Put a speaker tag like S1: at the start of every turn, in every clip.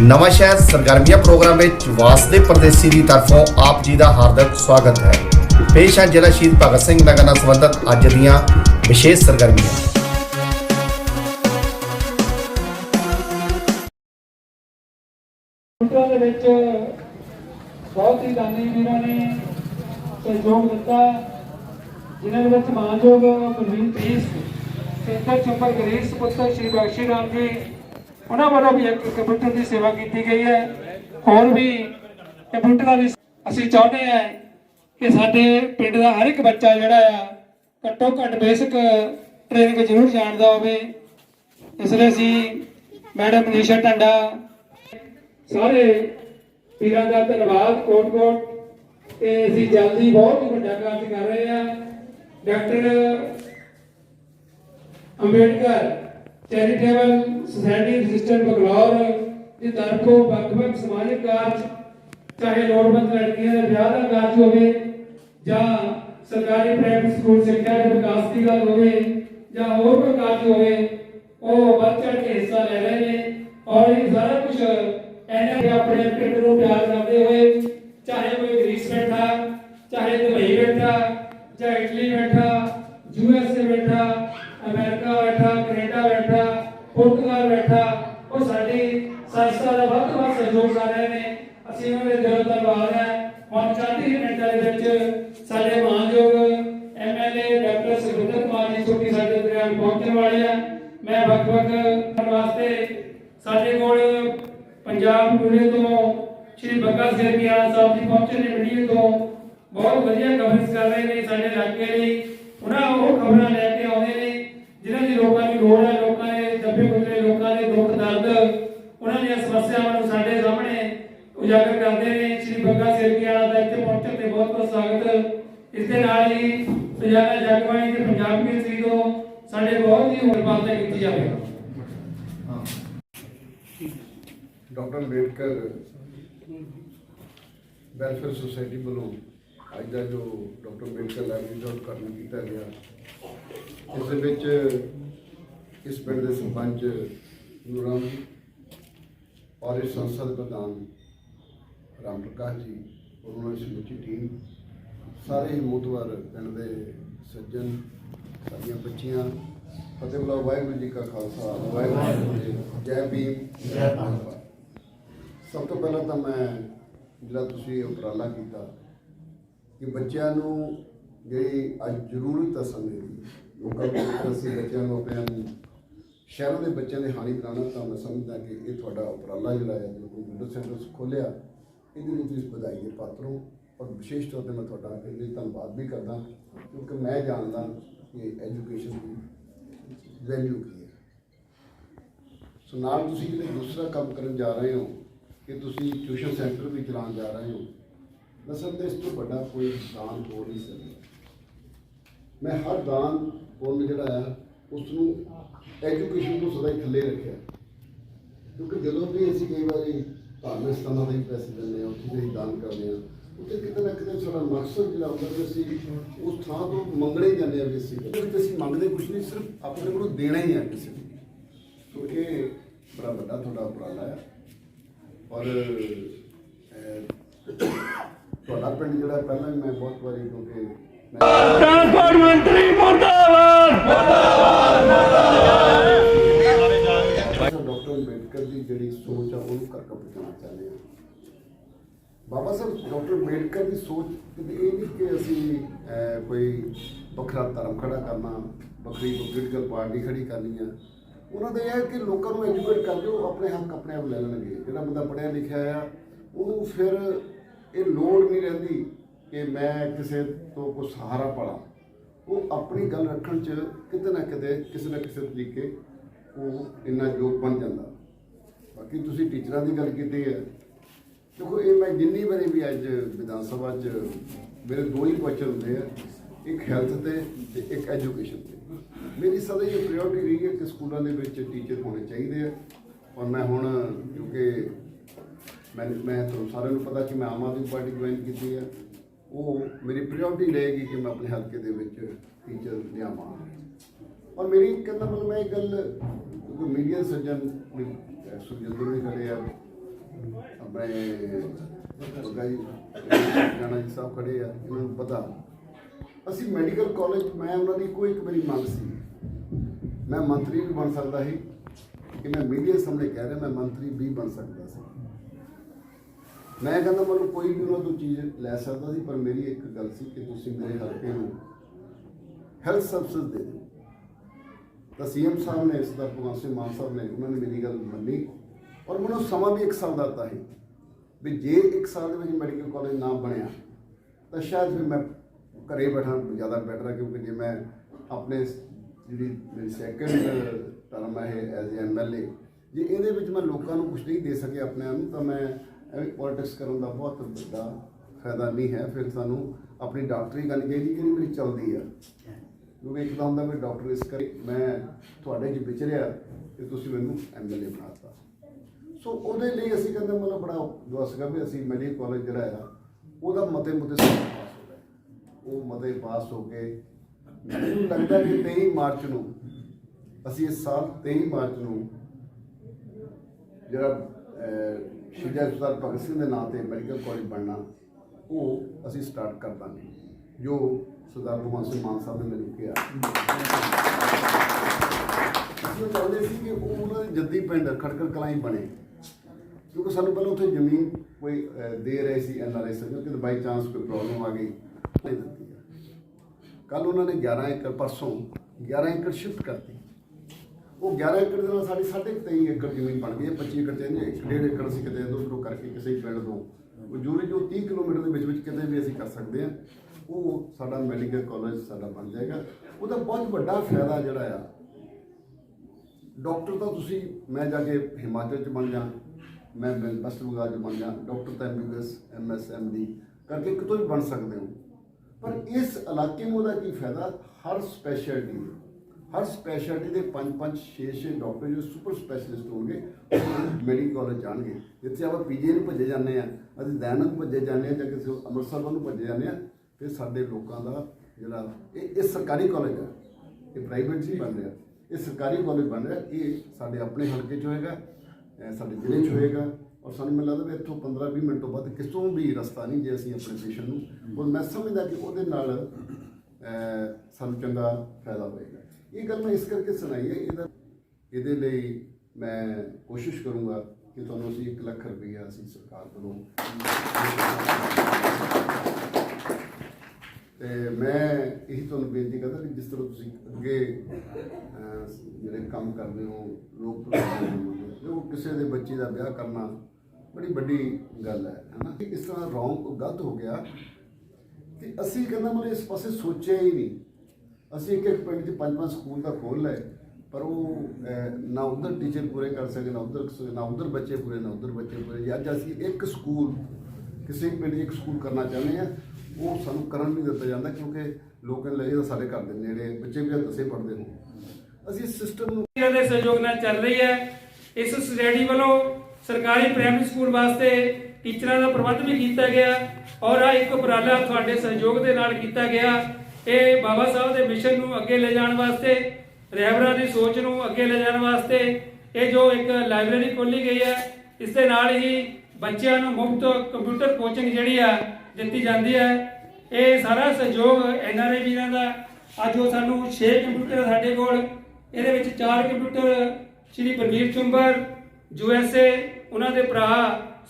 S1: ਨਵਾਂ ਸ਼ਹਿਰ ਸਰਗਰਮੀਆਂ ਪ੍ਰੋਗਰਾਮ ਵਿੱਚ ਵਾਸਦੇ ਪਰਦੇਸੀ ਦੀ ਤਰਫੋਂ ਆਪ ਜੀ ਦਾ ਹਾਰਦਿਕ ਸਵਾਗਤ ਹੈ। ਪੇਸ਼ ਹੈ ਜ਼ਿਲ੍ਹਾ ਸ਼ਹੀਦ ਭਗਤ ਸਿੰਘ ਨਗਰ ਨਾਲ ਸੰਬੰਧਿਤ ਅੱਜ ਦੀਆਂ ਵਿਸ਼ੇਸ਼ ਸਰਗਰਮੀਆਂ।
S2: ਕੰਪਿਊਟਰ ਦੇ ਵਿੱਚ ਬਹੁਤ ਹੀ ਦਾਨੀ ਵੀਰਾਂ ਨੇ ਸਹਿਯੋਗ ਦਿੱਤਾ। ਜਿਨ੍ਹਾਂ ਦੇ ਵਿੱਚ ਮਾਨਯੋਗ ਕੁਲਵੀਰ ਤੀਸ ਸੇਂਦਰ ਚੁੰਬਰ ਗਰੀਸ ਪੁੱਤਰ ਸ਼੍ਰੀ ਬਖਸ਼ੀ ਰਾਮ ਜੀ ਉਹਨਾਂ ਵੱਲੋਂ ਵੀ ਇੱਕ ਕੰਪਿਊਟਰ ਦੀ ਸੇਵਾ ਕੀਤੀ ਗਈ ਹੈ। ਹੋਰ ਵੀ ਕੰਪਿਊਟਰ ਦਾ ਵੀ ਅਸੀਂ ਚਾਹੁੰਦੇ ਹਾਂ ਕਿ ਸਾਡੇ ਪਿੰਡ ਦਾ ਹਰ ਇੱਕ ਬੱਚਾ ਜਿਹੜਾ ਆ, ਘੱਟੋ ਘੱਟ ਬੇਸਿਕ ਟ੍ਰੇਨਿੰਗ ਜ਼ਰੂਰ ਜਾਣਦਾ ਹੋਵੇ। ਇਸ ਲਈ ਅਸੀਂ ਮੈਡਮ ਮਨੀਸ਼ਾ ਟੰਡਾ, ਸਾਰੇ ਵੀਰਾਂ ਦਾ ਧੰਨਵਾਦ ਕੋਟ ਕੋਟ ਤੇ ਅਸੀਂ ਜਲਦੀ ਬਹੁਤ ਹੀ ਵੱਡਾ ਕਾਰਜ ਕਰ ਰਹੇ ਹਾਂ। Doctor Ambedkar charitable society registered Baglaur ਦੀ ਤਰਫੋਂ ਵੱਖ-ਵੱਖ ਸਮਾਜਿਕ ਕਾਰਜ ਚਾਹੇ ਲੋੜਵੰਦ ਲੜਕੀਆਂ ਦੇ ਵਿਆਹ ਦਾ ਕਾਰਜ ਹੋਵੇ ਜਾਂ ਸਰਕਾਰੀ ਪ੍ਰਾਇਮਰੀ ਸਕੂਲ ਸਿੱਖਿਆ ਦੇ ਵਿਕਾਸ ਦੀ ਗੱਲ ਹੋਵੇ ਜਾਂ ਹੋਰ ਕੋਈ ਕਾਰਜ ਹੋਵੇ ਉਹ ਵੱਧ ਚੜ੍ਹ ਕੇ ਹਿੱਸਾ ਲੈ ਰਹੇ ਨੇ ਔਰ ਇਹ ਸਾਰਾ ਕੁਝ ਇਹਨਾਂ ਦੇ ਆਪਣੇ ਪਿੰਡ ਨੂੰ ਪਿਆਰ ਕਰਦੇ ਹੋਏ ਚਾਹੇ ਕੋਈ ਗ੍ਰੀਸ ਬੈਠਾ ਚਾਹੇ ਦੁਬਈ ਬੈਠਾ ਜਾਂ ਇਟਲੀ ਬੈਠਾ ਯੂਐਸਏ ਬੈਠਾ ਅਮਰੀਕਾ ਬੈਠਾ ਕੈਨੇਡਾ ਬੈਠਾ ਪੁਰਤਗਾਲ ਬੈਠਾ ਉਹ ਸਾਡੀ ਸੰਸਥਾ ਦਾ ਵੱਧ ਤੋਂ ਵੱਧ ਸਹਿਯੋਗ ਕਰ ਰਹੇ ਨੇ ਅਸੀਂ ਉਹਨਾਂ ਦੇ ਦਿਲੋਂ ਧੰਨਵਾਦ ਹੈ ਹੁਣ ਚਾਹਤੀ ਮਿੰਟਾਂ ਦੇ ਵਿੱਚ ਸਾਡੇ ਮਾਨਯੋਗ ਐਮਐਲਏ ਡਾਕਟਰ ਸੁਖਿੰਦਰ ਕੁਮਾਰ ਜੀ ਛੋਟੀ ਸਾਡੇ ਦਰਮਿਆਨ ਪਹੁੰਚਣ ਵਾਲੇ ਆ ਮੈਂ ਵੱਖ ਵੱਖ ਕਰਨ ਵਾਸਤੇ ਸਾਡੇ ਕੋਲ ਪੰਜਾਬ ਪੁਣੇ ਤੋਂ ਸ਼੍ਰੀ ਬੱਗਾ ਸਾਹਿਬ ਜੀ ਪਹੁੰਚੇ ਨੇ ਵੀਡੀਓ ਤੋਂ। ਬਹੁਤ ਵਧੀਆ ਕਵਰੇਜ ਕਰ ਰਹੇ ਨੇ ਸਾਡੇ ਇਲਾਕੇ ਲਈ ਉਹਨਾਂ ਉਹ ਖਬਰਾਂ ਲੈ ਕੇ ਆਉਂਦੇ ਨੇ, ਜਿਨ੍ਹਾਂ ਦੀ ਲੋਕਾਂ ਦੀ ਲੋੜ ਹੈ, ਲੋਕਾਂ ਦੇ ਦੱਬੇ ਕੁਚਲੇ ਲੋਕਾਂ ਦੇ ਦੁੱਖ, ਦਰਦ, ਉਹਨਾਂ ਦੀਆਂ ਸਮੱਸਿਆਵਾਂ ਨੂੰ ਸਾਡੇ ਸਾਹਮਣੇ ਉਜਾਗਰ ਕਰਦੇ ਨੇ। ਸ਼੍ਰੀ ਬੱਗਾ ਸਿੰਘ ਮੀਆਂ ਦਾ ਇੱਥੇ ਪਹੁੰਚਣ ਤੇ ਬਹੁਤ ਬਹੁਤ ਸਵਾਗਤ। ਇਸ ਦੇ ਨਾਲ ਹੀ ਪੰਜਾਬੀ ਜਗਬਾਣੀ ਤੇ ਪੰਜਾਬ ਕੇਸਰੀ ਤੋਂ ਸਾਡੇ ਬਹੁਤ ਹੀ ਹੋਰ ਕੀਤੀ ਜਾਵੇ।
S3: ਡਾਕਟਰ ਅੰਬੇਡਕਰ ਵੈਲਫੇਅਰ ਸੁਸਾਇਟੀ ਵੱਲੋਂ ਅੱਜ ਦਾ ਜੋ ਡਾਕਟਰ ਅੰਬੇਡਕਰ ਲਾਇਬ੍ਰੇਰੀ ਦਾ ਉਦਘਾਟਨ ਕੀਤਾ ਗਿਆ, ਇਸ ਦੇ ਵਿੱਚ ਇਸ ਪਿੰਡ ਦੇ ਸਰਪੰਚ ਨੂਰਾਮ ਔਰ ਇਸ ਸੰਸਥਾ ਦੇ ਪ੍ਰਧਾਨ ਰਾਮ ਪ੍ਰਕਾਸ਼ ਜੀ, ਔਰ ਉਹਨਾਂ ਦੀ ਸਮੁੱਚੀ ਟੀਮ ਸਾਰੇ ਹੀ ਮੋਤਵਰ ਪਿੰਡ ਦੇ ਸੱਜਣ, ਸਾਡੀਆਂ ਬੱਚੀਆਂ, ਫਤਿਹ ਬੁਲਾਓ, ਵਾਹਿਗੁਰੂ ਜੀ ਕਾ ਖਾਲਸਾ, ਵਾਹਿਗੁਰੂ ਜੀ ਜੈ ਭੀਮ, ਜੈ ਭਾਰਤ। ਸਭ ਤੋਂ ਪਹਿਲਾਂ ਤਾਂ ਮੈਂ ਜਿਹੜਾ ਤੁਸੀਂ ਇਹ ਉਪਰਾਲਾ ਕੀਤਾ, ਕਿ ਬੱਚਿਆਂ ਨੂੰ ਜਿਹੜੀ ਅੱਜ ਜ਼ਰੂਰਤ ਆ ਸਮੇਂ ਦੀ, ਲੋਕਾਂ ਨੂੰ ਅਸੀਂ ਬੱਚਿਆਂ ਨੂੰ ਆਪਣੇ ਨੂੰ ਸ਼ਹਿਰਾਂ ਦੇ ਬੱਚਿਆਂ ਦੇ ਹਾਨੀ ਬਣਾਉਣਾ ਤਾਂ ਮੈਂ ਸਮਝਦਾ ਕਿ ਇਹ ਤੁਹਾਡਾ ਉਪਰਾਲਾ ਜਿਹੜਾ ਹੈ, ਜੋ ਕੰਪਿਊਟਰ ਸੈਂਟਰ ਖੋਲਿਆ ਇਹਦੇ ਲਈ ਤੁਸੀਂ ਵਧਾਈ ਦੇ ਪਾਤਰ ਹੋ। ਔਰ ਵਿਸ਼ੇਸ਼ ਤੌਰ ਤੇ ਮੈਂ ਤੁਹਾਡਾ ਇਹਦੇ ਲਈ ਧੰਨਵਾਦ ਵੀ ਕਰਦਾ, ਕਿਉਂਕਿ ਮੈਂ ਜਾਣਦਾ ਕਿ ਐਜੂਕੇਸ਼ਨ ਦੀ ਵੈਲਿਊ ਕੀ ਹੈ। ਸੋ ਨਾਲ ਤੁਸੀਂ ਜਿਹੜਾ ਦੂਸਰਾ ਕੰਮ ਕਰਨ ਜਾ ਰਹੇ ਹੋ ਕਿ ਤੁਸੀਂ ਟਿਊਸ਼ਨ ਸੈਂਟਰ ਵੀ ਚਲਾਉਣ ਜਾ ਰਹੇ ਹੋ ਮੈਂ ਸਮਝਦਾ ਇਸ ਤੋਂ ਵੱਡਾ ਕੋਈ ਦਾਨ ਹੋ ਨਹੀਂ ਸਕਦਾ ਮੈਂ ਹਰ ਦਾਨ ਪੁੰਨ ਜਿਹੜਾ ਆ ਉਸ ਨੂੰ ਐਜੂਕੇਸ਼ਨ ਤੋਂ ਸਦਾ ਹੀ ਥੱਲੇ ਰੱਖਿਆ। ਕਿਉਂਕਿ ਜਦੋਂ ਵੀ ਅਸੀਂ ਕਈ ਵਾਰੀ ਧਾਰਮਿਕ ਸਥਾਨਾਂ ਦੇ ਪੈਸੇ ਦਿੰਦੇ ਹਾਂ, ਉੱਥੇ ਵੀ ਅਸੀਂ ਦਾਨ ਕਰਦੇ ਹਾਂ, ਉੱਥੇ ਕਿਤੇ ਨਾ ਕਿਤੇ ਸਾਡਾ ਮਕਸਦ ਜਿਹੜਾ ਹੁੰਦਾ ਕਿ ਅਸੀਂ ਉਸ ਥਾਂ ਤੋਂ ਮੰਗਣੇ ਹੀ ਜਾਂਦੇ ਹਾਂ ਵੀ ਅਸੀਂ, ਉਹਦੇ ਅਸੀਂ ਮੰਗਦੇ ਕੁਝ ਨਹੀਂ, ਸਿਰਫ ਆਪਣੇ ਕੋਲੋਂ ਦੇਣਾ ਹੀ ਹੈ ਕਿਸੇ ਨੂੰ। ਸੋ ਇਹ ਬੜਾ ਵੱਡਾ ਤੁਹਾਡਾ ਉਪਰਾਲਾ ਹੈ ਔਰ ਤੁਹਾਡਾ ਪਿੰਡ ਜਿਹੜਾ ਪਹਿਲਾਂ ਵੀ ਮੈਂ ਬਹੁਤ ਵਾਰੀ ਕਿਉਂਕਿ
S2: ਟ੍ਰਾਂਸਪੋਰਟ ਮੰਤਰੀ ਮੁਰਦਾਬਾਦ!
S3: ਡਾਕਟਰ ਅੰਬੇਡਕਰ ਦੀ ਜਿਹੜੀ ਸੋਚ ਆ ਉਹਨੂੰ ਘਰ ਪਹੁੰਚਾਉਣਾ ਚਾਹੁੰਦੇ ਹਾਂ ਬਾਬਾ ਸਾਹਿਬ ਡਾਕਟਰ ਅੰਬੇਡਕਰ ਦੀ ਸੋਚ ਇਹ ਨਹੀਂ ਕਿ ਅਸੀਂ ਕੋਈ ਵੱਖਰਾ ਧਰਮ ਖੜਾ ਕਰਨਾ ਵੱਖਰੀ ਪੋਲੀਟੀਕਲ ਪਾਰਟੀ ਖੜੀ ਕਰਨੀ ਆ। ਉਹਨਾਂ ਦਾ ਇਹ ਹੈ ਕਿ ਲੋਕਾਂ ਨੂੰ ਐਜੂਕੇਟ ਕਰ ਦਿਓ, ਆਪਣੇ ਹੱਕ ਆਪਣੇ ਆਪ ਲੈ ਲੈਣਗੇ। ਜਿਹੜਾ ਬੰਦਾ ਪੜ੍ਹਿਆ ਲਿਖਿਆ ਆ, ਉਹਨੂੰ ਫਿਰ ਇਹ ਲੋੜ ਨਹੀਂ ਰਹਿੰਦੀ ਕਿ ਮੈਂ ਕਿਸੇ ਤੋਂ ਕੋਈ ਸਹਾਰਾ ਪਾਲਾਂ। ਉਹ ਆਪਣੀ ਗੱਲ ਰੱਖਣ 'ਚ ਕਿਤੇ ਨਾ ਕਿਤੇ, ਕਿਸੇ ਨਾ ਕਿਸੇ ਤਰੀਕੇ ਉਹ ਇੰਨਾ ਯੋਗ ਬਣ ਜਾਂਦਾ। ਬਾਕੀ ਤੁਸੀਂ ਟੀਚਰਾਂ ਦੀ ਗੱਲ ਕੀਤੀ ਹੈ। ਦੇਖੋ, ਇਹ ਮੈਂ ਜਿੰਨੀ ਵਾਰੀ ਵੀ ਅੱਜ ਵਿਧਾਨ ਸਭਾ 'ਚ ਮੇਰੇ ਦੋ ਹੀ ਕੁਐਸਚਨ ਹੁੰਦੇ ਆ। ਇੱਕ ਹੈਲਥ ਤੇ ਤੇ ਇੱਕ ਐਜੂਕੇਸ਼ਨ ਤੇ। ਮੇਰੀ ਸਦਾ ਹੀ ਪ੍ਰਾਇੋਰਟੀ ਰਹੀ ਹੈ ਕਿ ਸਕੂਲਾਂ ਦੇ ਵਿੱਚ ਟੀਚਰ ਹੋਣੇ ਚਾਹੀਦੇ ਆ। ਔਰ ਮੈਂ ਹੁਣ ਕਿਉਂਕਿ ਮੈਂ ਮੈਂ ਤੁਹਾਨੂੰ ਸਾਰਿਆਂ ਨੂੰ ਪਤਾ ਕਿ ਮੈਂ ਆਮ ਆਦਮੀ ਪਾਰਟੀ ਜੁਆਇਨ ਕੀਤੀ ਹੈ ਉਹ ਮੇਰੀ ਪ੍ਰਾਇੋਰਟੀ ਰਹੇਗੀ ਕਿ ਮੈਂ ਆਪਣੇ ਹਲਕੇ ਦੇ ਵਿੱਚ ਟੀਚਰ ਲਿਆਵਾਂ ਔਰ ਮੇਰੀ ਕਹਿੰਦਾ ਮਤਲਬ ਮੈਂ ਇਹ ਗੱਲ ਕਿਉਂਕਿ ਮੀਡੀਆ ਸੱਜਣ ਵੀ, ਅਹ, ਸੁਖਜਿੰਦਰ ਵੀ ਖੜੇ ਆ। ਆਪਣੇ ਬੱਗਾ ਜੀ ਜੀ ਸਾਹਿਬ ਖੜੇ ਆ। ਇਹਨਾਂ ਨੂੰ ਪਤਾ। ਅਸੀਂ ਮੈਡੀਕਲ ਕਾਲਜ, ਮੈਂ ਉਹਨਾਂ ਦੀ ਕੋਈ ਇੱਕ ਮੇਰੀ ਮੰਗ ਸੀ। ਮੈਂ ਮੰਤਰੀ ਵੀ ਬਣ ਸਕਦਾ ਸੀ, ਕਿ ਮੈਂ ਮੀਡੀਆ ਸਾਹਮਣੇ ਕਹਿ ਰਿਹਾ, ਮੈਂ ਮੰਤਰੀ ਵੀ ਬਣ ਸਕਦਾ ਸੀ। ਮੈਂ ਕਹਿੰਦਾ ਮੈਨੂੰ ਕੋਈ ਵੀ ਉਹਨਾਂ ਤੋਂ ਚੀਜ਼ ਲੈ ਸਕਦਾ ਸੀ, ਪਰ ਮੇਰੀ ਇੱਕ ਗੱਲ ਸੀ ਕਿ ਤੁਸੀਂ ਮੇਰੇ ਹਲਕੇ ਨੂੰ ਹੈਲਥ ਸਰਵਿਸ ਦੇ ਦਿਓ। ਤਾਂ ਸੀਐਮ ਸਾਹਿਬ ਨੇ ਸਰਦਾਰ ਭਗਵੰਤ ਸਿੰਘ ਮਾਨ ਸਾਹਿਬ ਨੇ, ਉਹਨਾਂ ਨੇ ਮੇਰੀ ਗੱਲ ਮੰਨੀ ਔਰ ਮੈਨੂੰ ਸਮਾਂ ਵੀ ਇੱਕ ਸਾਲ ਦਾ ਦਿੱਤਾ ਸੀ ਵੀ ਜੇ ਇੱਕ ਸਾਲ ਦੇ ਵਿੱਚ ਮੈਡੀਕਲ ਕਾਲਜ ਨਾ ਬਣਿਆ, ਤਾਂ ਸ਼ਾਇਦ ਫਿਰ ਮੈਂ ਘਰੇ ਬੈਠਾ, ਜ਼ਿਆਦਾ ਬੈਟਰ ਹੈ ਕਿਉਂਕਿ ਜੇ ਮੈਂ ਆਪਣੇ ਜਿਹੜੀ ਮੇਰੀ ਸੈਕੰਡ ਟਰਮ ਹੈ ਐਜ਼ ਐਮਐਲਏ ਜੇ ਇਹਦੇ ਵਿੱਚ ਮੈਂ ਲੋਕਾਂ ਨੂੰ ਕੁਝ ਨਹੀਂ ਦੇ ਸਕਿਆ ਆਪਣੇ ਆਪ ਨੂੰ, ਤਾਂ ਮੈਂ ਐਵੇਂ ਪੋਲਿਟਿਕਸ ਕਰਨ ਦਾ ਬਹੁਤ ਵੱਡਾ ਫਾਇਦਾ ਨਹੀਂ ਹੈ। ਫਿਰ ਸਾਨੂੰ ਆਪਣੀ ਡਾਕਟਰੀ ਕਰਨੀ ਚਾਹੀਦੀ ਕਿ ਮੇਰੀ ਚੱਲਦੀ ਆ। ਕਿਉਂਕਿ ਇੱਕ ਤਾਂ ਹੁੰਦਾ ਵੀ ਡਾਕਟਰ ਇਸ ਕਰਕੇ, ਮੈਂ ਤੁਹਾਡੇ 'ਚ ਵਿਚਰਿਆ ਤੇ ਤੁਸੀਂ ਮੈਨੂੰ ਐਮਐਲਏ ਬਣਾਤਾ। ਸੋ ਉਹਦੇ ਲਈ ਅਸੀਂ ਕਹਿੰਦੇ ਮਤਲਬ ਬੜਾ ਦੁਆ ਸੀਗਾ ਵੀ ਅਸੀਂ ਮੈਡੀਕਲ ਕਾਲਜ ਜਿਹੜਾ ਆ, ਉਹਦਾ ਮਤੇ ਮੁਤੇ ਉਹ ਮਤੇ ਪਾਸ ਹੋ ਕੇ ਮੈਨੂੰ ਲੱਗਦਾ ਕਿ 23 ਮਾਰਚ ਨੂੰ ਅਸੀਂ ਇਸ ਸਾਲ 23 ਮਾਰਚ ਨੂੰ ਜਿਹੜਾ ਅਹ, ਸ਼ਹੀਦ ਸਰਦਾਰ ਭਗਤ ਸਿੰਘ ਦੇ ਨਾਂ ਤੇ ਮੈਡੀਕਲ ਕਾਲਜ ਬਣਨਾ ਉਹ ਅਸੀਂ ਸਟਾਰਟ ਕਰ ਦਾਂਗੇ। ਜੋ ਸਰਦਾਰ ਭਗਵੰਤ ਸਿੰਘ ਮਾਨ ਸਾਹਿਬ ਨੇ ਮੈਨੂੰ ਕਿਹਾ। ਅਸੀਂ ਚਾਹੁੰਦੇ ਸੀ ਕਿ ਉਹ ਉਹਨਾਂ ਦੇ ਜੱਦੀ ਪਿੰਡ ਖੜਕੜ ਕਲਾਂ ਹੀ ਬਣੇ। ਕਿਉਂਕਿ ਸਾਨੂੰ ਪਹਿਲਾਂ ਉੱਥੇ ਜ਼ਮੀਨ ਕੋਈ ਦੇ ਰਹੇ ਸੀ ਐਨਆਰਆਈ ਸਰਕਾਰ ਕਿ ਬਾਈ ਚਾਂਸ ਕੋਈ ਪ੍ਰੋਬਲਮ ਆ ਗਈ। ਨਹੀਂ ਦਿੱਤੀ ਕੱਲ ਉਹਨਾਂ ਨੇ 11 ਏਕੜ, ਪਰਸੋਂ 11 ਏਕੜ ਸ਼ਿਫਟ ਕਰਤੀ। ਉਹ 11 ਏਕੜ ਦੇ ਨਾਲ ਸਾਡੀ 23 ਏਕੜ ਜ਼ਮੀਨ ਬਣ ਗਈ ਹੈ 25 ਏਕੜ ਚਾਹੀਦੀ ਇੱਕ, ਡੇਢ ਏਕੜ ਅਸੀਂ ਕਿਤੇ ਇਧਰ ਉਧਰੋਂ ਕਰਕੇ ਕਿਸੇ ਪਿੰਡ ਤੋਂ। ਉਹ ਜੂਰੀ ਜੋ 30 ਕਿਲੋਮੀਟਰ ਦੇ ਵਿੱਚ ਵਿੱਚ ਕਿਤੇ ਵੀ ਅਸੀਂ ਕਰ ਸਕਦੇ ਹਾਂ, ਉਹ ਸਾਡਾ ਮੈਡੀਕਲ ਕਾਲਜ ਸਾਡਾ ਬਣ ਜਾਏਗਾ। ਉਹਦਾ ਬਹੁਤ ਵੱਡਾ ਫਾਇਦਾ ਜਿਹੜਾ ਆ, ਡਾਕਟਰ ਤਾਂ ਤੁਸੀਂ, ਮੈਂ ਜਾ ਕੇ ਹਿਮਾਚਲ ਚ ਬਣ ਜਾ, ਮੈਂ ਵੈਸਟ ਬੰਗਾਲ ਚ ਬਣ ਜਾ, ਡਾਕਟਰ ਤਾਂ ਐਮਬੀਬੀਐਸ ਐਮਐਸ ਐਮਡੀ ਕਰਕੇ ਕਿਤੋਂ ਵੀ ਬਣ ਸਕਦੇ ਹੋ। ਪਰ ਇਸ ਇਲਾਕੇ ਨੂੰ ਉਹਦਾ ਕੀ ਫਾਇਦਾ? ਹਰ ਸਪੈਸ਼ਲਟੀ ਹਰ ਸਪੈਸ਼ਲਟੀ ਦੇ 5 5 6 6 ਡਾਕਟਰ ਜੋ ਸੁਪਰ ਸਪੈਸ਼ਲਿਸਟ ਹੋਣਗੇ ਮੈਡੀਕਲ ਕਾਲਜ ਜਾਣਗੇ। ਜਿੱਥੇ ਆਪਾਂ ਪੀਜੀ ਨੂੰ ਭੱਜੇ ਜਾਂਦੇ ਆ ਅਸੀਂ ਦੈਨਕ ਨੂੰ ਭੱਜੇ ਜਾਂਦੇ ਆ ਜਾਂ ਕਿਸੇ ਅੰਮ੍ਰਿਤਸਰ ਵੱਲ ਨੂੰ ਭੱਜੇ ਜਾਂਦੇ ਆ ਫਿਰ ਸਾਡੇ ਲੋਕਾਂ ਦਾ ਜਿਹੜਾ ਇਹ ਇਹ ਸਰਕਾਰੀ ਕਾਲਜ ਹੈ ਇਹ ਪ੍ਰਾਈਵੇਟ ਨਹੀਂ ਬਣ ਰਿਹਾ। ਇਹ ਸਰਕਾਰੀ ਕਾਲਜ ਬਣ ਰਿਹਾ। ਇਹ ਸਾਡੇ ਆਪਣੇ ਹਲਕੇ 'ਚ ਹੋਏਗਾ ਸਾਡੇ ਜ਼ਿਲ੍ਹੇ 'ਚ ਹੋਏਗਾ। ਔਰ ਸਾਨੂੰ ਮੈਨੂੰ ਲੱਗਦਾ ਵੀ ਇੱਥੋਂ 15-20 ਮਿੰਟ ਤੋਂ ਬਾਅਦ ਕਿਤੋਂ ਵੀ ਰਸਤਾ ਨਹੀਂ ਜੇ ਅਸੀਂ ਆਪਣੇ ਪੇਸ਼ੈਂਟ ਨੂੰ ਉਹ ਮੈਂ ਸਮਝਦਾ ਕਿ ਉਹਦੇ ਨਾਲ ਸਾਨੂੰ ਚੰਗਾ ਫਾਇਦਾ ਹੋਏਗਾ। ਇਹ ਗੱਲ ਮੈਂ ਇਸ ਕਰਕੇ ਸੁਣਾਈ ਹੈ ਇਹਦਾ ਇਹਦੇ ਲਈ ਮੈਂ ਕੋਸ਼ਿਸ਼ ਕਰੂੰਗਾ ਕਿ ਤੁਹਾਨੂੰ ਅਸੀਂ 1 ਲੱਖ ਰੁਪਈਆ ਅਸੀਂ ਸਰਕਾਰ ਕੋਲੋਂ ਤੇ ਮੈਂ ਇਹੀ ਤੁਹਾਨੂੰ ਬੇਨਤੀ ਕਰਦਾ ਕਿ ਜਿਸ ਤਰ੍ਹਾਂ ਤੁਸੀਂ ਅੱਗੇ ਜਿਹੜੇ ਕੰਮ ਕਰਦੇ ਹੋ ਲੋਕ ਜੋ ਕਿਸੇ ਦੇ ਬੱਚੇ ਦਾ ਵਿਆਹ ਕਰਨਾ ਬੜੀ ਵੱਡੀ ਗੱਲ ਹੈ ਹਨਾ ਇਸ ਤਰ੍ਹਾਂ ਰੌਂਗ ਗਲਤ ਹੋ ਗਿਆ ਕਿ ਅਸੀਂ ਕਹਿੰਦਾ ਮਤਲਬ ਇਸ ਪਾਸੇ ਸੋਚਿਆ ਹੀ ਨਹੀਂ। ਅਸੀਂ ਇੱਕ ਇੱਕ ਪਿੰਡ 'ਚ ਪੰਜ ਪੰਜ ਸਕੂਲ ਤਾਂ ਖੋਲ ਲਏ, ਪਰ ਉਹ ਨਾ ਉਧਰ ਟੀਚਰ ਪੂਰੇ ਕਰ ਸਕੇ, ਨਾ ਉਧਰ ਨਾ ਉਧਰ ਬੱਚੇ ਪੂਰੇ, ਨਾ ਉਧਰ ਬੱਚੇ ਪੂਰੇ। ਅੱਜ ਅਸੀਂ ਇੱਕ ਸਕੂਲ, ਕਿਸੇ ਪਿੰਡ 'ਚ ਇੱਕ ਸਕੂਲ ਕਰਨਾ ਚਾਹੁੰਦੇ ਆ ਉਹ ਸਾਨੂੰ ਕਰਨ ਨਹੀਂ ਦਿੱਤਾ ਜਾਂਦਾ ਕਿਉਂਕਿ ਲੋਕ ਕਹਿੰਦੇ ਇਹ ਸਾਡੇ ਘਰ ਦੇ ਨੇੜੇ ਬੱਚੇ ਵੀ ਦਸੇ ਪੜਦੇ ਨੇ ਅਸੀਂ ਸਿਸਟਮ ਨੂੰ
S2: ਦੇ ਸਹਿਯੋਗ ਨਾਲ ਚੱਲ ਰਹੀ ਹੈ। ਇਸ ਸੁਸਾਇਟੀ ਵੱਲੋਂ ਸਰਕਾਰੀ ਪ੍ਰਾਇਮਰੀ ਸਕੂਲ ਵਾਸਤੇ ਟੀਚਰਾਂ ਦਾ ਪ੍ਰਬੰਧ ਵੀ ਕੀਤਾ ਗਿਆ ਔਰ ਆ ਇੱਕ ਉਪਰਾਲਾ ਤੁਹਾਡੇ ਸਹਿਯੋਗ ਦੇ ਨਾਲ ਕੀਤਾ ਗਿਆ। ਇਹ ਬਾਬਾ ਸਾਹਿਬ ਦੇ ਮਿਸ਼ਨ ਨੂੰ ਅੱਗੇ ਲੈ ਜਾਣ ਵਾਸਤੇ ਰਹਿਬਰਾਂ ਦੀ ਸੋਚ ਨੂੰ ਅੱਗੇ ਲੈ ਜਾਣ ਵਾਸਤੇ ਇਹ ਜੋ ਇੱਕ ਲਾਇਬ੍ਰੇਰੀ ਖੋਲੀ ਗਈ ਹੈ, ਇਸ ਦੇ ਨਾਲ ਹੀ ਬੱਚਿਆਂ ਨੂੰ ਮੁਫਤ ਕੰਪਿਊਟਰ ਕੋਚਿੰਗ ਜਿਹੜੀ ਆ ਦਿੱਤੀ ਜਾਂਦੀ ਹੈ। ਇਹ ਸਾਰਾ ਸਹਿਯੋਗ ਐਨਆਰਆਈ ਵੀਰਾਂ ਦਾ। ਅੱਜ ਉਹ ਸਾਨੂੰ 6 ਕੰਪਿਊਟਰ ਸਾਡੇ ਕੋਲ, ਇਹਦੇ ਵਿੱਚ 4 ਕੰਪਿਊਟਰ, ਸ਼੍ਰੀ ਬਲਵੀਰ ਚੁੰਬਰ ਯੂਐਸਏ ਉਹਨਾਂ ਦੇ ਭਰਾ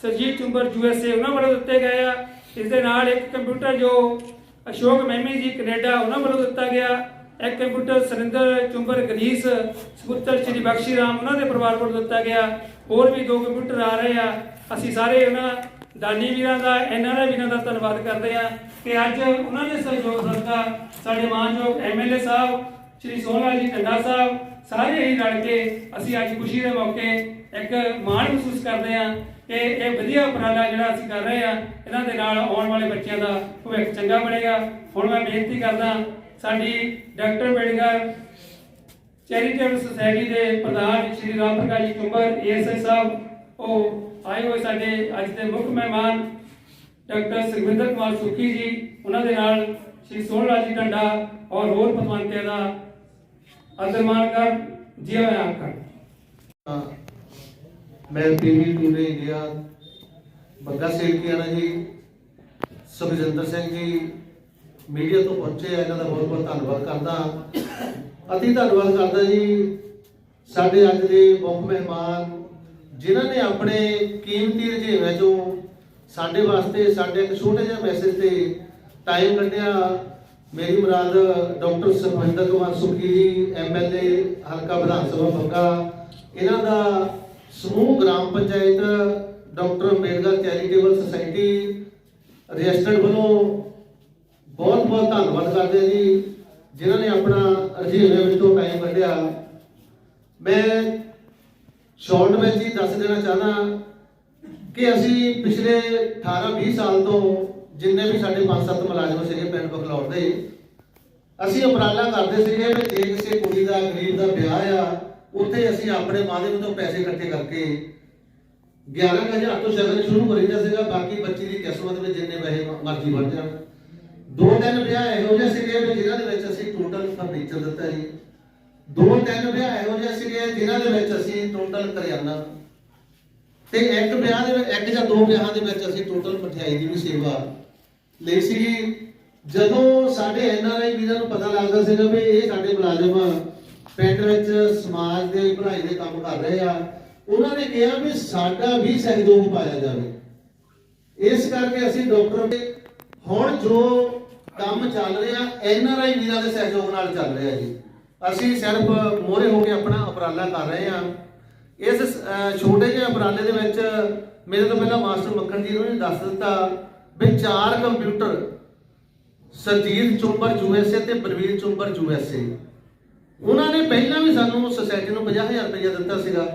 S2: ਸਰਜੀਤ ਚੁੰਬਰ ਯੂਐਸਏ ਉਹਨਾਂ ਵੱਲੋਂ ਦਿੱਤੇ ਗਏ ਆ। ਇਸ ਦੇ ਨਾਲ ਇੱਕ ਕੰਪਿਊਟਰ ਜੋ ਅਸ਼ੋਕ ਮਹਿਮੀ ਜੀ ਕੈਨੇਡਾ, ਉਹਨਾਂ ਵੱਲੋਂ ਦਿੱਤਾ ਗਿਆ। ਇੱਕ ਕੰਪਿਊਟਰ ਸਰਿੰਦਰ ਚੁੰਬਰ ਗਰੀਸ ਸਪੁੱਤਰ ਸ਼੍ਰੀ ਬਖਸ਼ੀ ਰਾਮ, ਉਹਨਾਂ ਦੇ ਪਰਿਵਾਰ ਵੱਲੋਂ ਦਿੱਤਾ ਗਿਆ। ਹੋਰ ਵੀ ਦੋ ਕੰਪਿਊਟਰ ਆ ਰਹੇ ਆ। ਅਸੀਂ ਸਾਰੇ ਉਹਨਾਂ ਦਾਨੀ ਵੀਰਾਂ ਦਾ ਐਨਆਰਆਈ ਵੀਰਾਂ ਦਾ ਧੰਨਵਾਦ ਕਰਦੇ ਆ ਕਿ ਅੱਜ ਉਹਨਾਂ ਦੇ ਸਹਿਯੋਗ ਸਦਕਾ ਸਾਡੇ ਮਾਨਯੋਗ ਐਮਐਲਏ ਸਾਹਿਬ, ਸ਼੍ਰੀ ਸੋਹਣਾ ਜੀ ਕੰਡਾ ਸਾਹਿਬ, ਸਾਰੇ ਹੀ ਰਲ ਕੇ ਅਸੀਂ ਅੱਜ ਖੁਸ਼ੀ ਦੇ ਮੌਕੇ ਇੱਕ ਮਾਣ ਮਹਿਸੂਸ ਕਰਦੇ ਆ ਕਿ ਇਹ ਵਧੀਆ ਉਪਰਾਲਾ ਜਿਹੜਾ ਅਸੀਂ ਕਰ ਰਹੇ ਆ ਇਹਨਾਂ ਦੇ ਨਾਲ ਆਉਣ ਵਾਲੇ ਬੱਚਿਆਂ ਦਾ ਭਵਿੱਖ ਚੰਗਾ ਬਣੇਗਾ। ਹੁਣ ਮੈਂ ਬੇਨਤੀ ਕਰਦਾ ਸਾਡੀ ਡਾਕਟਰ ਬੇੜਗਰ ਚੈਰੀਟੇਬਲ ਸੁਸਾਇਟੀ ਦੇ ਪ੍ਰਧਾਨ ਸ਼੍ਰੀ ਰਾਮ ਪ੍ਰਕਾਸ਼ ਜੀ ਕੁੰਬਰ, ਏਐਸਆਈ ਸਾਹਿਬ, ਉਹ ਆਏ ਹੋਏ ਸਾਡੇ ਅੱਜ ਦੇ ਮੁੱਖ ਮਹਿਮਾਨ ਡਾਕਟਰ ਸੁਖਵਿੰਦਰ ਕੁਮਾਰ ਸੁੱਖੀ ਜੀ, ਉਹਨਾਂ ਦੇ ਨਾਲ ਸ਼੍ਰੀ ਸੋਹਣਾ ਜੀ ਟੰਡਾ ਔਰ ਹੋਰ ਪਤਵੰਤਿਆਂ ਦਾ ਆਦਰਮਾਨ ਕਰ ਜੀਵਨ ਆਪ ਕਰ।
S4: ਮੈਂ TV today India Bagga Sewakiana ji. Sukhjinder Singh ਜੀ, ਮੀਡੀਆ ਤੋਂ ਪਹੁੰਚੇ ਆ, ਇਹਨਾਂ ਦਾ ਬਹੁਤ ਬਹੁਤ ਧੰਨਵਾਦ ਕਰਦਾ ਅਤੀ ਧੰਨਵਾਦ ਕਰਦਾ ਜੀ। ਸਾਡੇ ਅੱਜ ਦੇ ਮੁੱਖ ਮਹਿਮਾਨ, ਜਿਨ੍ਹਾਂ ਨੇ ਆਪਣੇ ਕੀਮਤੀ ਰੁਝੇਵਿਆਂ ਚੋਂ ਸਾਡੇ ਵਾਸਤੇ ਸਾਡੇ ਇੱਕ ਛੋਟੇ ਜਿਹੇ ਮੈਸੇਜ ਤੇ ਟਾਈਮ ਕੱਢਿਆ। ਮੇਰੀ ਮੁਰਾਦ ਡਾਕਟਰ ਸੁਖਵਿੰਦਰ ਕੁਮਾਰ ਸੁਖੀ ਜੀ ਐਮਐਲਏ ਹਲਕਾ ਵਿਧਾਨ ਸਭਾ ਬੰਗਾ ਇਹਨਾਂ ਦਾ ਸਮੂਹ gram panchayat doctor Ambedkar charitable society registered ਵੱਲੋਂ ਬਹੁਤ ਬਹੁਤ ਧੰਨਵਾਦ ਕਰਦੇ ਜੀ, ਜਿਨ੍ਹਾਂ ਨੇ ਆਪਣਾ ਰਜੀਵੇ ਵਿੱਚੋਂ ਟਾਈਮ ਕੱਢਿਆ। ਮੈਂ ਸ਼ਾਰਟ ਵਿੱਚ ਹੀ ਦੱਸ ਦੇਣਾ ਚਾਹਨਾ ਕਿ ਅਸੀਂ ਪਿਛਲੇ 18-20 ਸਾਲ ਤੋਂ ਜਿੰਨੇ ਵੀ ਸਾਡੇ 5-7 ਮੁਲਾਜ਼ਮ ਸੀਗੇ ਪਿੰਡ ਬਖਲੌਰ ਦੇ, ਅਸੀਂ ਉਪਰਾਲਾ ਕਰਦੇ ਸੀਗੇ ਵੀ ਜੇ ਕਿਸੇ ਕੁੜੀ ਦਾ, ਗਰੀਬ ਦਾ ਵਿਆਹ ਆ ਉੱਥੇ ਅਸੀਂ ਆਪਣੇ ਮਾਧਿਅਮ ਤੋਂ ਪੈਸੇ ਇਕੱਠੇ ਕਰਕੇ 11000 ਤੋਂ ਸ਼ਗਨ ਸ਼ੁਰੂ ਕਰੀਦਾ ਸੀਗਾ, ਬਾਕੀ ਬੱਚੀ ਦੀ ਕਿਸਮਤ ਵਿੱਚ ਜਿੰਨੇ ਪੈਸੇ ਮਰਜ਼ੀ ਬਣ ਜਾਣ। ਦੋ ਤਿੰਨ ਵਿਆਹ ਇਹੋ ਜਿਹੇ ਸੀਗੇ ਜਿਨ੍ਹਾਂ ਦੇ ਵਿੱਚ ਅਸੀਂ ਟੋਟਲ ਫਰਨੀਚਰ ਦਿੱਤਾ ਜੀ। ਦੋ ਤਿੰਨ ਵਿਆਹ ਇਹੋ ਜਿਹੇ ਸੀਗੇ ਜਿਨ੍ਹਾਂ ਦੇ ਵਿੱਚ ਅਸੀਂ ਟੋਟਲ ਕਰਿਆਨਾ। ਤੇ ਇੱਕ ਵਿਆਹ ਦੇ ਵਿੱਚ, ਇੱਕ ਜਾਂ ਦੋ ਵਿਆਹਾਂ ਦੇ ਵਿੱਚ ਅਸੀਂ ਟੋਟਲ ਮਠਿਆਈ ਦੀ ਵੀ ਸੇਵਾ ਲਈ ਸੀ ਜਦੋਂ ਸਾਡੇ ਐਨਆਰਆਈ ਵੀਰਾਂ ਨੂੰ ਪਤਾ ਲੱਗਦਾ ਸੀਗਾ ਵੀ ਇਹ ਸਾਡੇ ਮੁਲਾਜ਼ਮ ਪਿੰਡ ਵਿੱਚ ਸਮਾਜ ਦੇ ਭਲਾਈ ਦੇ ਕੰਮ ਕਰ ਰਹੇ ਆ, ਉਹਨਾਂ ਨੇ ਕਿਹਾ ਵੀ ਸਾਡਾ ਵੀ ਸਹਿਯੋਗ ਪਾਇਆ ਜਾਵੇ। ਇਸ ਕਰਕੇ ਅਸੀਂ ਡਾਕਟਰ ਦੇ ਹੁਣ ਜੋ ਕੰਮ ਚੱਲ ਰਿਹਾ ਐਨਆਰਆਈ ਵੀਰਾਂ ਦੇ ਸਹਿਯੋਗ ਨਾਲ ਚੱਲ ਰਿਹਾ ਜੀ। ਅਸੀਂ ਸਿਰਫ ਮੋਹਰੇ ਹੋ ਕੇ ਆਪਣਾ ਉਪਰਾਲਾ ਕਰ ਰਹੇ ਹਾਂ। ਇਸ ਛੋਟੇ ਜਿਹੇ ਉਪਰਾਲੇ ਦੇ ਵਿੱਚ ਮੇਰੇ ਤੋਂ ਪਹਿਲਾਂ ਮਾਸਟਰ ਮੱਖਣ ਜੀ ਨੇ ਦੱਸ ਦਿੱਤਾ ਵੀ ਚਾਰ ਕੰਪਿਊਟਰ, ਸਰਜੀਤ ਚੁੰਬਰ ਯੂਐਸਏ ਤੇ ਬਲਵੀਰ ਚੁੰਬਰ ਯੂਐਸਏ ਉਹਨਾਂ ਨੇ ਪਹਿਲਾਂ ਵੀ ਸਾਨੂੰ ਸੋਸਾਇਟੀ ਨੂੰ 50000 ਰੁਪਏ ਦਿੱਤਾ ਸੀਗਾ।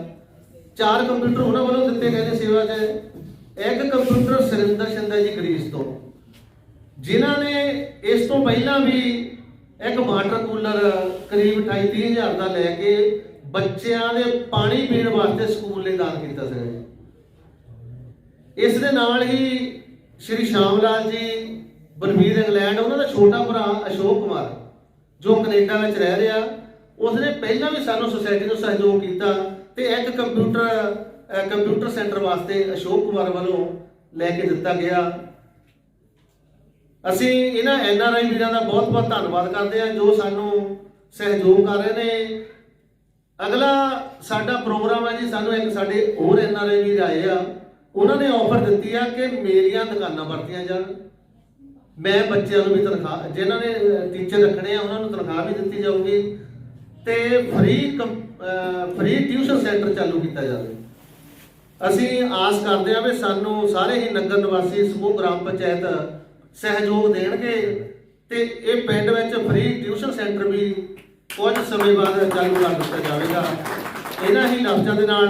S4: ਚਾਰ ਕੰਪਿਊਟਰ ਉਹਨਾਂ ਵੱਲੋਂ ਦਿੱਤੇ ਗਏ ਨੇ ਸੇਵਾ 'ਚ ਇੱਕ ਕੰਪਿਊਟਰ ਸੁਰਿੰਦਰ ਸ਼ਿੰਦਾ ਜੀ ਗਰੀਸ ਤੋਂ। ਜਿਨ੍ਹਾਂ ਨੇ ਇਸ ਤੋਂ ਪਹਿਲਾਂ ਵੀ ਇੱਕ ਵਾਟਰ ਕੂਲਰ ਕਰੀਬ 28 ਹਜ਼ਾਰ ਦਾ ਲੈ ਕੇ ਬੱਚਿਆਂ ਦੇ ਪਾਣੀ ਪੀਣ ਵਾਸਤੇ ਸਕੂਲ ਲਈ ਦਾਨ ਕੀਤਾ ਸੀ ਇਸ ਦੇ ਨਾਲ ਹੀ ਸ਼੍ਰੀ ਸ਼ਾਮ ਲਾਲ ਜੀ ਬਲਵੀਰ ਇੰਗਲੈਂਡ, ਉਹਨਾਂ ਦਾ ਛੋਟਾ ਭਰਾ ਅਸ਼ੋਕ ਕੁਮਾਰ, ਜੋ ਕੈਨੇਡਾ ਵਿੱਚ ਰਹਿ ਰਿਹਾ ਉਸਨੇ ਪਹਿਲਾਂ ਵੀ ਸਾਨੂੰ ਸੁਸਾਇਟੀ ਨੂੰ ਸਹਿਯੋਗ ਕੀਤਾ ਤੇ ਇੱਕ ਕੰਪਿਊਟਰ ਕੰਪਿਊਟਰ ਸੈਂਟਰ ਵਾਸਤੇ ਅਸ਼ੋਕ ਕੁਮਾਰ ਵੱਲੋਂ ਲੈ ਕੇ ਦਿੱਤਾ ਗਿਆ। ਅਸੀਂ ਇਹਨਾਂ ਐਨ ਆਰ ਆਈ ਵੀਰਾਂ ਦਾ ਬਹੁਤ-ਬਹੁਤ ਧੰਨਵਾਦ ਕਰਦੇ ਹਾਂ ਜੋ ਸਾਨੂੰ ਸਹਿਯੋਗ ਕਰ ਰਹੇ ਨੇ। ਅਗਲਾ ਸਾਡਾ ਪ੍ਰੋਗਰਾਮ ਹੈ ਜੀ, ਸਾਨੂੰ ਇੱਕ ਸਾਡੇ ਹੋਰ ਐੱਨ ਆਰ ਆਈ ਵੀਰ ਆਏ ਆ। ਉਹਨਾਂ ਨੇ ਆਫਰ ਦਿੱਤੀ ਆ ਕਿ ਮੇਰੀਆਂ ਦੁਕਾਨਾਂ ਵਰਤੀਆਂ ਜਾਣ। ਮੈਂ ਬੱਚਿਆਂ ਨੂੰ ਵੀ ਤਨਖਾਹ, ਜਿਨ੍ਹਾਂ ਨੇ ਟੀਚਰ ਰੱਖਣੇ ਆ, ਉਹਨਾਂ ਨੂੰ ਤਨਖਾਹ ਵੀ ਦਿੱਤੀ ਜਾਊਗੀ। ਤੇ ਫ੍ਰੀ ਫ੍ਰੀ ਟਿਊਸ਼ਨ ਸੈਂਟਰ ਚਾਲੂ ਕੀਤਾ ਜਾਵੇ। ਅਸੀਂ ਆਸ ਕਰਦੇ ਹਾਂ ਵੀ ਸਾਨੂੰ ਸਾਰੇ ਹੀ ਨਗਰ ਨਿਵਾਸੀ ਸਮੂਹ ਗ੍ਰਾਮ ਪੰਚਾਇਤ ਸਹਿਯੋਗ ਦੇਣਗੇ ਤੇ ਇਹ ਪਿੰਡ ਵਿੱਚ ਫ੍ਰੀ ਟਿਊਸ਼ਨ ਸੈਂਟਰ ਵੀ ਕੁਝ ਸਮੇਂ ਬਾਅਦ ਚਾਲੂ ਕਰ ਦਿੱਤਾ ਜਾਵੇਗਾ। ਇਹਨਾਂ ਹੀ ਲਫ਼ਜ਼ਾਂ ਦੇ ਨਾਲ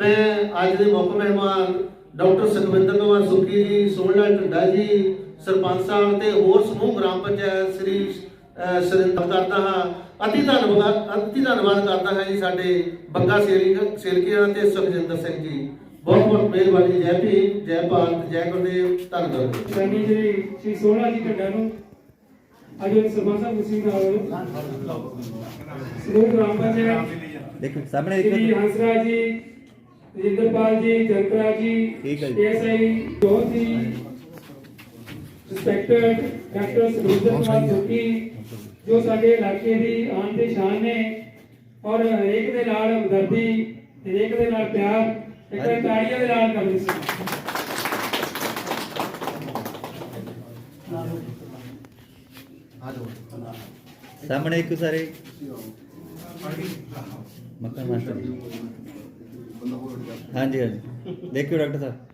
S4: ਮੈਂ ਅੱਜ ਦੇ ਮੁੱਖ ਮਹਿਮਾਨ ਡਾਕਟਰ ਸੁਖਵਿੰਦਰ ਕੁਮਾਰ ਸੁੱਖੀ ਜੀ ਸੋਹਣਲਾਲ ਢੰਡਾ ਜੀ ਸਰਪੰਚ ਸਾਹਿਬ ਤੇ ਹੋਰ ਸਮੂਹ ਗ੍ਰਾਮ ਪੰਚਾਇਤ ਸ੍ਰੀ ਅਹ, ਸੁਰਿੰਦਰ ਕਰਦਾ ਹਾਂ। ਅਤੀ ਧੰਨਵਾਦ ਅਤੀ ਧੰਨਵਾਦ ਕਰਦਾ ਹਾਂ ਜੀ ਸਾਡੇ ਬੰਗਾ ਸੇਲੀ ਸੇਲਕੀਆਂ ਤੇ ਸੁਖਜਿੰਦਰ ਸਿੰਘ ਜੀ। ਬਹੁਤ ਬਹੁਤ ਮਿਹਰਬਾਨੀ ਜੈ ਭੀਮ ਜੈ ਭਾਰਤ ਜੈ ਗੁਰਦੇਵ ਧੰਨਵਾਦ।
S2: ਸੈਣੀ ਜੀ ਸ਼੍ਰੀ ਸੋਹਣਾ ਜੀ ਢੱਡਾ ਨੂੰ ਅੱਜ ਸਰਪੰਚ ਸਾਹਿਬ ਕੁਰਸੀ ਨਾਲ ਸਮੂਹ ਗ੍ਰਾਮ ਪੰਚਾਇਤ
S5: ਦੇਖੋ ਸਾਹਮਣੇ
S2: ਸ਼੍ਰੀ
S5: ਦੇਖੋ
S2: ਹੰਸਰਾਜ ਜੀ ਰਜਿੰਦਰਪਾਲ ਜੀ ਜਨਕਰਾ ਜੀ
S5: ਜੀ।
S2: ਐਸਆਈ ਜੋਤ ਜੀ ਰਿਸਪੈਕਟਡ ਡਾਕਟਰ ਸੁਰਿੰਦਰ ਕੁਮਾਰ ਸੁੱਕੀ ਜੋ ਸਾਡੇ ਇਲਾਕੇ ਦੀ ਆਨ ਤੇ ਸ਼ਾਨ ਨੇ ਔਰ ਹਰੇਕ ਦੇ ਨਾਲ ਹਮਦਰਦੀ ਹਰੇਕ ਦੇ ਨਾਲ ਪਿਆਰ, ਇੱਕ ਤਾੜੀਆਂ ਦੇ ਨਾਲ ਕਰਦੇ ਸੀ।
S5: ਸਾਹਮਣੇ ਦੇਖੋ ਸਾਰੇ। ਮੱਕਾ ਮਾਸਟਰ ਹਾਂਜੀ ਹਾਂਜੀ। ਦੇਖਿਓ ਡਾਕਟਰ ਸਾਹਿਬ।